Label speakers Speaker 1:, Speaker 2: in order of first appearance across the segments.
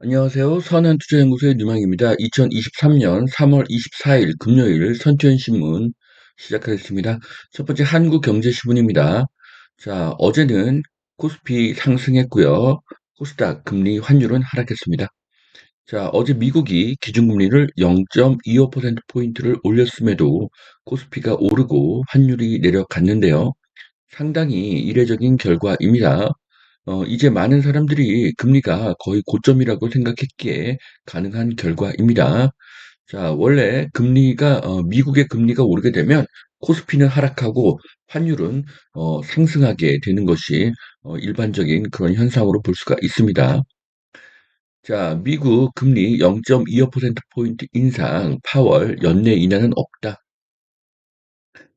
Speaker 1: 안녕하세요. 선한투자연구소의 유망입니다. 2023년 3월 24일 금요일 선투연신문 시작하겠습니다. 첫 번째 한국경제신문입니다. 자, 어제는 코스피 상승했고요. 코스닥 금리 환율은 하락했습니다. 자, 어제 미국이 기준금리를 0.25%포인트를 올렸음에도 코스피가 오르고 환율이 내려갔는데요. 상당히 이례적인 결과입니다. 어, 이제 많은 사람들이 금리가 거의 고점이라고 생각했기에 가능한 결과입니다. 자, 원래 금리가, 어, 미국의 금리가 오르게 되면 코스피는 하락하고 환율은 어, 상승하게 되는 것이 어, 일반적인 그런 현상으로 볼 수가 있습니다. 자, 미국 금리 0.25%포인트 인상, 파월 연내 인하는 없다.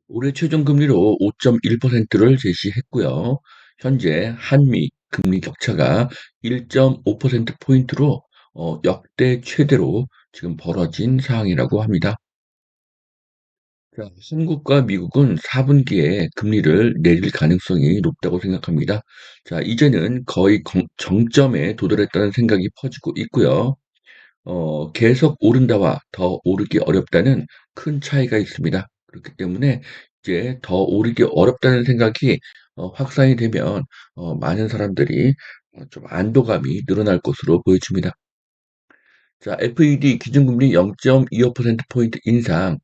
Speaker 1: 올해 최종 금리로 5.1%를 제시했고요. 현재 한미 금리 격차가 1.5%포인트로 어, 역대 최대로 지금 벌어진 상황이라고 합니다. 자, 한국과 미국은 4분기에 금리를 내릴 가능성이 높다고 생각합니다. 자, 이제는 거의 정점에 도달했다는 생각이 퍼지고 있고요. 어, 계속 오른다와 더 오르기 어렵다는 큰 차이가 있습니다. 그렇기 때문에 이제 더 오르기 어렵다는 생각이 어, 확산이 되면 어, 많은 사람들이 어, 좀 안도감이 늘어날 것으로 보여집니다. 자, FED 기준금리 0.25%포인트 인상.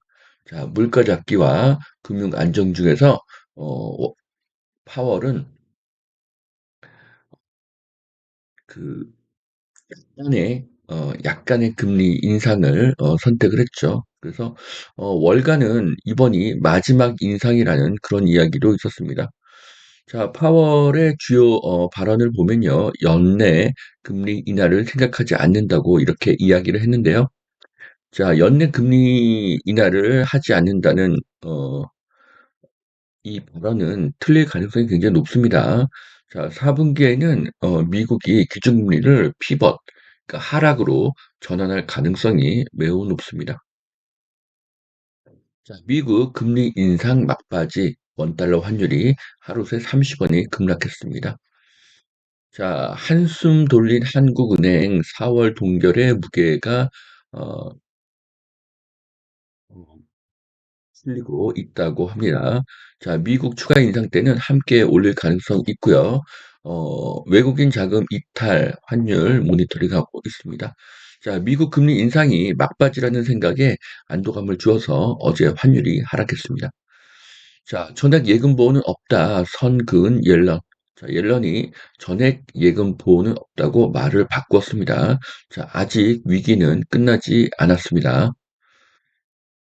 Speaker 1: 자, 물가 잡기와 금융 안정 중에서 어, 파월은 그 약간의 어, 약간의 금리 인상을 어, 선택을 했죠. 그래서 어, 월가는 이번이 마지막 인상이라는 그런 이야기도 있었습니다. 자, 파월의 주요 어, 발언을 보면요, 연내 금리 인하를 생각하지 않는다고 이렇게 이야기를 했는데요. 자, 연내 금리 인하를 하지 않는다는 어, 이 발언은 틀릴 가능성이 굉장히 높습니다. 자, 4분기에는 어, 미국이 기준금리를 피벗, 그러니까 하락으로 전환할 가능성이 매우 높습니다. 자, 미국 금리 인상 막바지 원달러 환율이 하루 새 30원이 급락했습니다. 자, 한숨 돌린 한국은행 4월 동결의 무게가 어, 실리고 있다고 합니다. 자, 미국 추가 인상 때는 함께 올릴 가능성 있고요. 어, 외국인 자금 이탈 환율 모니터링하고 있습니다. 자, 미국 금리 인상이 막바지라는 생각에 안도감을 주어서 어제 환율이 하락했습니다. 자, 전액 예금 보호는 없다. 선근 옐런. 자, 옐런이 전액 예금 보호는 없다고 말을 바꿨습니다. 자, 아직 위기는 끝나지 않았습니다.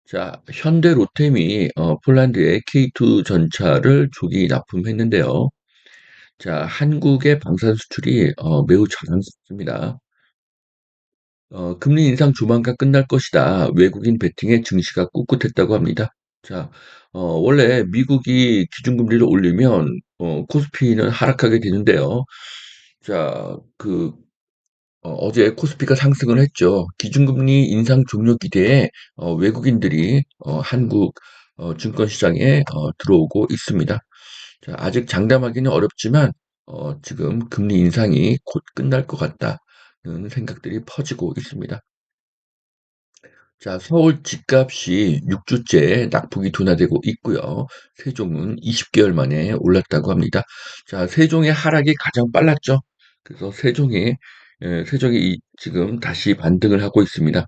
Speaker 1: 자, 현대 로템이 어, 폴란드의 K2 전차를 조기 납품했는데요. 자, 한국의 방산 수출이 어, 매우 자랑스럽습니다. 어, 금리 인상 조만간 끝날 것이다. 외국인 베팅의 증시가 꿋꿋했다고 합니다. 자, 어, 원래 미국이 기준금리를 올리면 어, 코스피는 하락하게 되는데요. 자, 그 어, 제 코스피가 상승을 했죠. 기준금리 인상 종료 기대에 어, 외국인들이 어, 한국 어, 증권시장에 어, 들어오고 있습니다. 자, 아직 장담하기는 어렵지만 어, 지금 금리 인상이 곧 끝날 것 같다는 생각들이 퍼지고 있습니다. 자, 서울 집값이 6주째 낙폭이 둔화되고 있고요. 세종은 20개월 만에 올랐다고 합니다. 자, 세종의 하락이 가장 빨랐죠. 그래서 세종이 예, 세종이 지금 다시 반등을 하고 있습니다.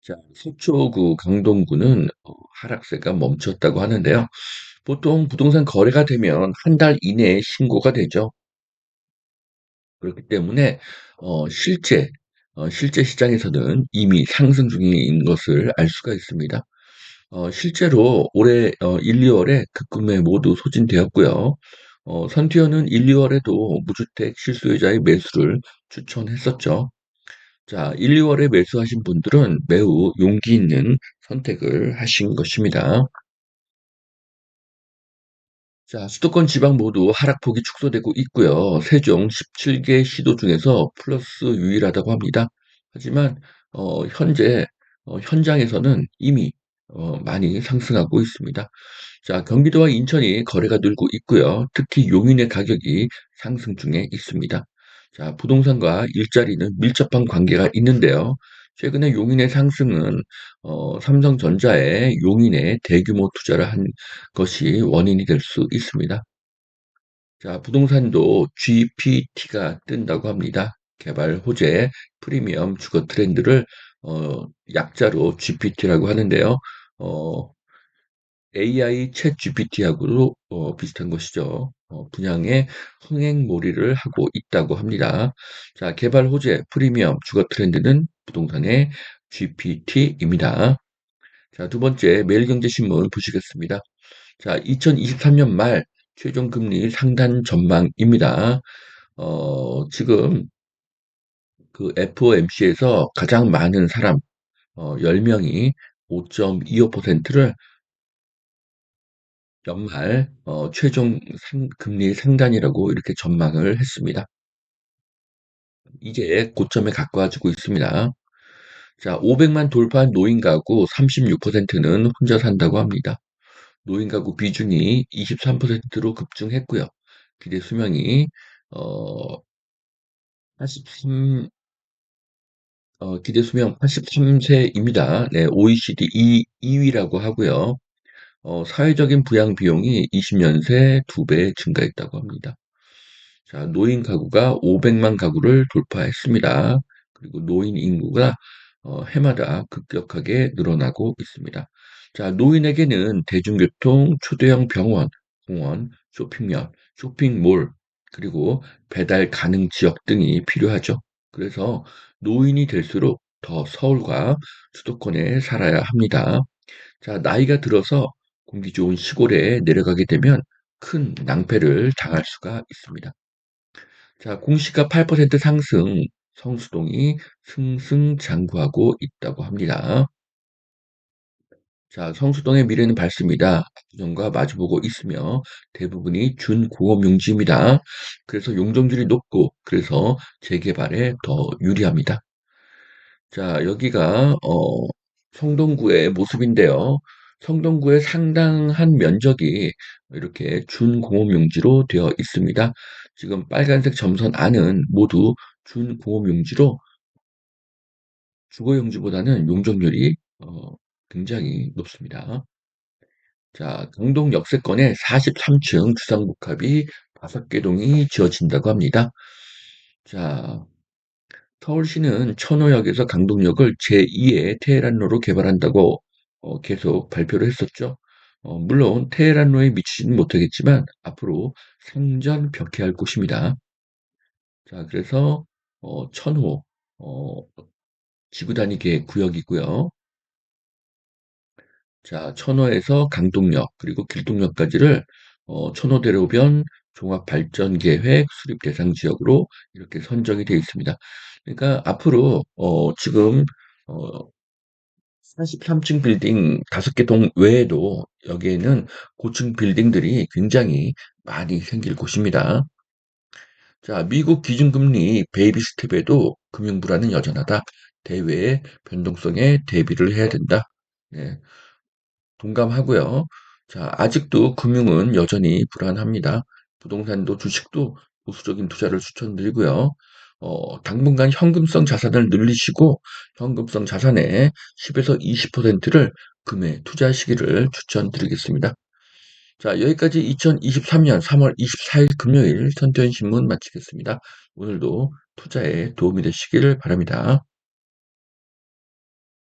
Speaker 1: 자, 서초구, 강동구는 어, 하락세가 멈췄다고 하는데요. 보통 부동산 거래가 되면 한 달 이내에 신고가 되죠. 그렇기 때문에 어, 실제 어, 실제 시장에서는 이미 상승 중인 것을 알 수가 있습니다. 어, 실제로 올해 어, 1, 2월에 급금에 모두 소진되었고요. 어, 선티어는 1, 2월에도 무주택 실소유자의 매수를 추천했었죠. 자, 1, 2월에 매수하신 분들은 매우 용기 있는 선택을 하신 것입니다. 자, 수도권 지방 모두 하락폭이 축소되고 있고요. 세종 17개 시도 중에서 플러스 유일하다고 합니다. 하지만 어, 현재 어, 현장에서는 이미 어, 많이 상승하고 있습니다. 자, 경기도와 인천이 거래가 늘고 있고요. 특히 용인의 가격이 상승 중에 있습니다. 자, 부동산과 일자리는 밀접한 관계가 있는데요. 최근에 용인의 상승은 어, 삼성전자의 용인에 대규모 투자를 한 것이 원인이 될 수 있습니다. 자, 부동산도 GPT가 뜬다고 합니다. 개발 호재, 프리미엄, 주거 트렌드를 어, 약자로 GPT라고 하는데요. 어, AI 챗 GPT하고도 어, 비슷한 것이죠. 어, 분양에 흥행몰이를 하고 있다고 합니다. 자, 개발 호재, 프리미엄, 주거 트렌드는 부동산의 GPT입니다. 자, 두 번째 매일경제신문 보시겠습니다. 자, 2023년 말 최종 금리 상단 전망입니다. 어, 지금 그 FOMC에서 가장 많은 사람 어, 10명이 5.25%를 연말 어, 최종 상, 금리 상단이라고 이렇게 전망을 했습니다. 이제 고점에 가까워지고 있습니다. 자, 500만 돌파한 노인 가구 36%는 혼자 산다고 합니다. 노인 가구 비중이 23%로 급증했고요. 기대 수명이 어, 83 어, 기대 수명 83세입니다. 네, OECD 2, 2위라고 하고요. 어, 사회적인 부양 비용이 20년 새 2배 증가했다고 합니다. 자, 노인 가구가 500만 가구를 돌파했습니다. 그리고 노인 인구가 어, 해마다 급격하게 늘어나고 있습니다. 자, 노인에게는 대중교통, 초대형 병원, 공원, 쇼핑몰, 쇼핑몰, 그리고 배달 가능 지역 등이 필요하죠. 그래서 노인이 될수록 더 서울과 수도권에 살아야 합니다. 자, 나이가 들어서 공기 좋은 시골에 내려가게 되면 큰 낭패를 당할 수가 있습니다. 자, 공시가 8% 상승, 성수동이 승승장구하고 있다고 합니다. 자, 성수동의 미래는 밝습니다. 압구정과 마주보고 있으며 대부분이 준공업 용지입니다. 그래서 용적률이 높고 그래서 재개발에 더 유리합니다. 자, 여기가 어, 성동구의 모습인데요. 성동구의 상당한 면적이 이렇게 준공업 용지로 되어 있습니다. 지금 빨간색 점선 안은 모두 준 공업용지로 주거용지보다는 용적률이 어, 굉장히 높습니다. 자, 강동 역세권에 43층 주상복합이 5개 동이 지어진다고 합니다. 자, 서울시는 천호역에서 강동역을 제2의 테헤란로로 개발한다고 어, 계속 발표를 했었죠. 어, 물론 테헤란로에 미치지는 못하겠지만 앞으로 상전벽해할 곳입니다. 자, 그래서 어, 천호 어, 지구 단위 계획 구역이고요. 자, 천호에서 강동역 그리고 길동역까지를 어, 천호대로변 종합발전계획 수립 대상 지역으로 이렇게 선정이 되어 있습니다. 그러니까 앞으로 어, 지금 어, 43층 빌딩 5개 동 외에도 여기에는 고층 빌딩들이 굉장히 많이 생길 곳입니다. 자, 미국 기준금리 베이비 스텝에도 금융 불안은 여전하다. 대외의 변동성에 대비를 해야 된다. 네, 동감하고요. 자, 아직도 금융은 여전히 불안합니다. 부동산도 주식도 보수적인 투자를 추천드리고요. 어, 당분간 현금성 자산을 늘리시고 현금성 자산의 10에서 20%를 금에 투자하시기를 추천드리겠습니다. 자, 여기까지 2023년 3월 24일 금요일 선태현 신문 마치겠습니다. 오늘도 투자에 도움이 되시기를 바랍니다.